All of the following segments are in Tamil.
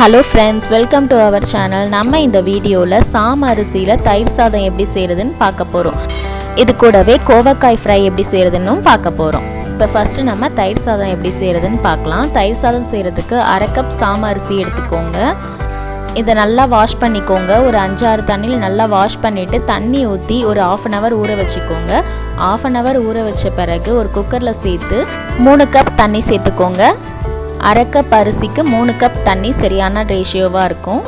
Hello friends welcome to our channel நம்ம இந்த வீடியோவில் சாம அரிசியில் தயிர் சாதம் எப்படி செய்கிறதுன்னு பார்க்க போகிறோம் இது கூடவே கோவக்காய் ஃப்ரை எப்படி செய்கிறதுன்னு பார்க்க போகிறோம் இப்போ ஃபஸ்ட்டு நம்ம தயிர் சாதம் எப்படி செய்கிறதுன்னு பார்க்கலாம். தயிர் சாதம் செய்கிறதுக்கு அரை கப் சாம அரிசி எடுத்துக்கோங்க. இதை நல்லா வாஷ் பண்ணிக்கோங்க. ஒரு அஞ்சாறு தண்ணியில் நல்லா வாஷ் பண்ணிவிட்டு தண்ணி ஊற்றி ஒரு ஆஃப் அன் ஹவர் ஊற வச்சுக்கோங்க. ஆஃப் அன் ஹவர் ஊற வச்ச பிறகு ஒரு குக்கரில் சேர்த்து மூணு கப் தண்ணி சேர்த்துக்கோங்க. அரை கப் அரிசிக்கு மூணு கப் தண்ணி சரியான ரேஷியோவாக இருக்கும்.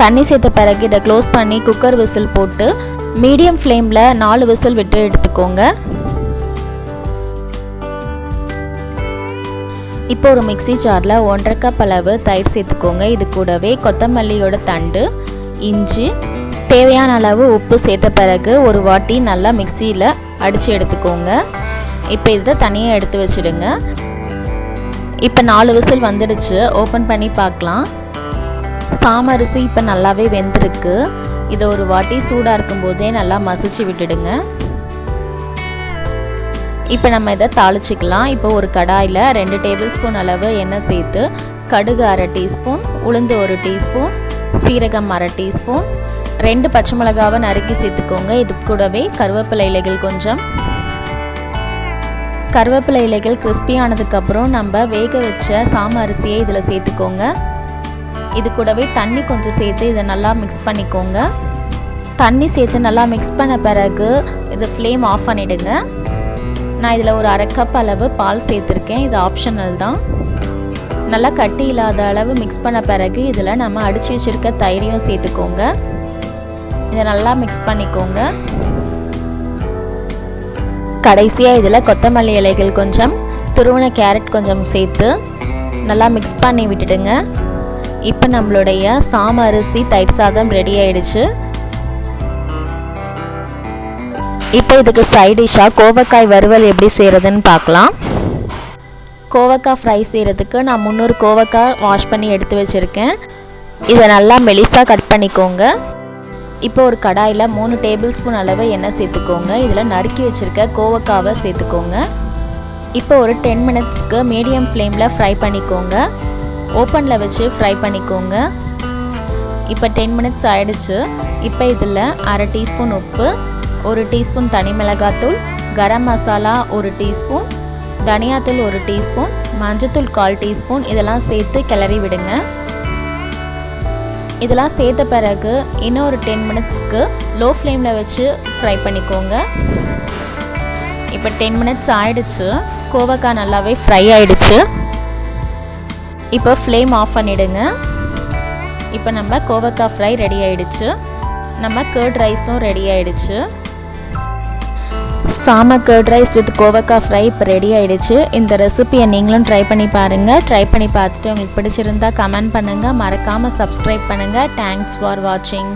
தண்ணி சேர்த்த பிறகு இதை க்ளோஸ் பண்ணி குக்கர் விசில் போட்டு மீடியம் ஃப்ளேமில் நாலு விசில் விட்டு எடுத்துக்கோங்க. இப்போ ஒரு மிக்ஸி ஜாரில் ஒன்றரை கப் அளவு தயிர் சேர்த்துக்கோங்க. இது கூடவே கொத்தமல்லியோட தண்டு இஞ்சி தேவையான அளவு உப்பு சேர்த்த பிறகு ஒரு வாட்டி நல்லா மிக்சியில் அடித்து எடுத்துக்கோங்க. இப்போ இதை தனியாக எடுத்து வச்சுடுங்க. இப்போ நாலு விசில் வந்துடுச்சு. ஓப்பன் பண்ணி பார்க்கலாம். சாமரிசி இப்போ நல்லாவே வெந்திருக்கு. இதை ஒரு வாட்டி சூடாக இருக்கும்போதே நல்லா மசிச்சு விட்டுடுங்க. இப்போ நம்ம இதை தாளிச்சிக்கலாம். இப்போ ஒரு கடாயில் ரெண்டு டேபிள் ஸ்பூன் அளவு எண்ணெய் சேர்த்து கடுகு அரை டீஸ்பூன் உளுந்து ஒரு டீஸ்பூன் சீரகம் அரை டீஸ்பூன் ரெண்டு பச்சை மிளகாவை நறுக்கி சேர்த்துக்கோங்க. இது கூடவே கருவேப்பிலை இலைகள் கொஞ்சம் கருவேப்பிலை இலைகள் கிறிஸ்பியானதுக்கப்புறம் நம்ம வேக வச்ச சாம அரிசியை இதில் சேர்த்துக்கோங்க. இது கூடவே தண்ணி கொஞ்சம் சேர்த்து இதை நல்லா மிக்ஸ் பண்ணிக்கோங்க. தண்ணி சேர்த்து நல்லா மிக்ஸ் பண்ண பிறகு இது ஃப்ளேம் ஆஃப் பண்ணிவிடுங்க நான் இதில் ஒரு அரை கப் அளவு பால் சேர்த்துருக்கேன். இது ஆப்ஷனல் தான். நல்லா கட்டி இல்லாத அளவு மிக்ஸ் பண்ண பிறகு இதில் நம்ம அடித்து வச்சுருக்க தயிரையும் சேர்த்துக்கோங்க. இதை நல்லா மிக்ஸ் பண்ணிக்கோங்க. கடைசியாக இதில் கொத்தமல்லி இலைகள் கொஞ்சம் துருவன கேரட் கொஞ்சம் சேர்த்து நல்லா மிக்ஸ் பண்ணி விட்டுடுங்க. இப்போ நம்மளுடைய சாம அரிசி தயிர் சாதம் ரெடி ஆயிடுச்சு. இப்போ இதுக்கு சைட் டிஷ்ஷாக கோவக்காய் வறுவல் எப்படி செய்கிறதுன்னு பார்க்கலாம் கோவக்காய் ஃப்ரை செய்கிறதுக்கு நான் முந்நூறு கோவக்காய் வாஷ் பண்ணி எடுத்து வச்சுருக்கேன். இதை நல்லா மெலிசாக கட் பண்ணிக்கோங்க. இப்போ ஒரு கடாயில் மூணு டேபிள் ஸ்பூன் அளவு எண்ணெய் சேர்த்துக்கோங்க. இதில் நறுக்கி வச்சுருக்க கோவக்காவை சேர்த்துக்கோங்க. இப்போ ஒரு டென் மினிட்ஸ்க்கு மீடியம் ஃப்ளேமில் ஃப்ரை பண்ணிக்கோங்க. ஓப்பனில் வச்சு ஃப்ரை பண்ணிக்கோங்க. இப்போ டென் மினிட்ஸ் ஆயிடுச்சு. இப்போ இதில் அரை டீஸ்பூன் உப்பு ஒரு டீஸ்பூன் தனி மிளகாத்தூள் கரம் மசாலா ஒரு டீஸ்பூன் தனியாத்தூள் ஒரு டீஸ்பூன் மஞ்சத்தூள் கால் டீஸ்பூன் இதெல்லாம் சேர்த்து கிளறி விடுங்க. இதெல்லாம் சேர்த்த பிறகு இன்னும் ஒரு டென் மினிட்ஸ்க்கு லோ ஃப்ளேமில் வச்சு ஃப்ரை பண்ணிக்கோங்க. இப்போ டென் மினிட்ஸ் ஆயிடுச்சு. கோவக்காய் நல்லாவே ஃப்ரை ஆயிடுச்சு. இப்போ ஃப்ளேம் ஆஃப் பண்ணிவிடுங்க இப்போ நம்ம கோவக்காய் ஃப்ரை ரெடி ஆயிடுச்சு. நம்ம கேர்ட் ரைஸும் ரெடி ஆயிடுச்சு. சாம கேர்ட் ரைஸ் வித் கோவக்காய் ஃப்ரை இப்போ ரெடி ஆகிடுச்சு இந்த ரெசிபியை நீங்களும் ட்ரை பண்ணி பாருங்கள் ட்ரை பண்ணி பார்த்துட்டு உங்களுக்கு பிடிச்சிருந்தா கமெண்ட் பண்ணுங்கள் மறக்காமல் சப்ஸ்கிரைப் பண்ணுங்கள் தேங்க்ஸ் ஃபார் வாட்சிங்